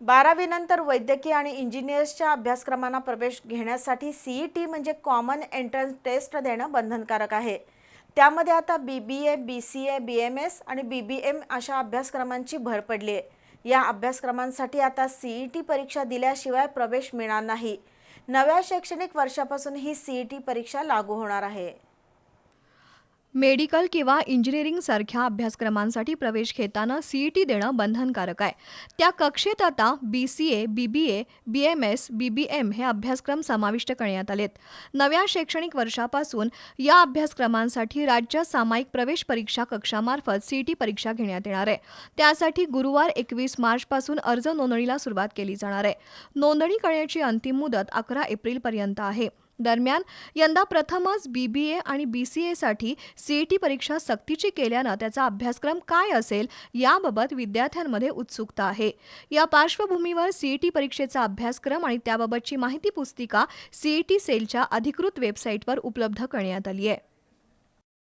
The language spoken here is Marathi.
बारावीनंतर वैद्यकीय आणि इंजिनियर्सच्या अभ्यासक्रमांना प्रवेश घेण्यासाठी सीई टी म्हणजे कॉमन एंट्रन्स टेस्ट देणं बंधनकारक आहे. त्यामध्ये आता B B A B C A B M S आणि बी बी एम अशा अभ्यासक्रमांची भर पडली आहे. या अभ्यासक्रमांसाठी आता सीई टी परीक्षा दिल्याशिवाय प्रवेश मिळणार नाही. नव्या शैक्षणिक वर्षापासून ही सीई टी परीक्षा लागू होणार आहे. मेडिकल किंवा इंजिनिअरिंग सारख्या अभ्यासक्रमांसाठी प्रवेश घेताना सीईटी देणं बंधनकारक आहे. त्या कक्षेत आता B C A B B A B M S B B M हे अभ्यासक्रम समाविष्ट करण्यात आलेत. नव्या शैक्षणिक वर्षापासून या अभ्यासक्रमांसाठी राज्य सामायिक प्रवेश परीक्षा कक्षामार्फत सीईटी परीक्षा घेण्यात येणार आहे. त्यासाठी गुरुवार एकवीस मार्चपासून अर्ज नोंदणीला सुरुवात केली जाणार आहे. नोंदणी करण्याची अंतिम मुदत अकरा एप्रिलपर्यंत आहे. दरम्यान यंदा प्रथमच बी बी ए आणि बी सी एसाठी सीईटी परीक्षा सक्तीची केल्यानं त्याचा अभ्यासक्रम काय असेल याबाबत विद्यार्थ्यांमध्ये उत्सुकता आहे. या पार्श्वभूमीवर सीईटी परीक्षेचा अभ्यासक्रम आणि त्याबाबतची माहिती पुस्तिका सीईटी सेलच्या अधिकृत वेबसाईटवर उपलब्ध करण्यात आली आहे.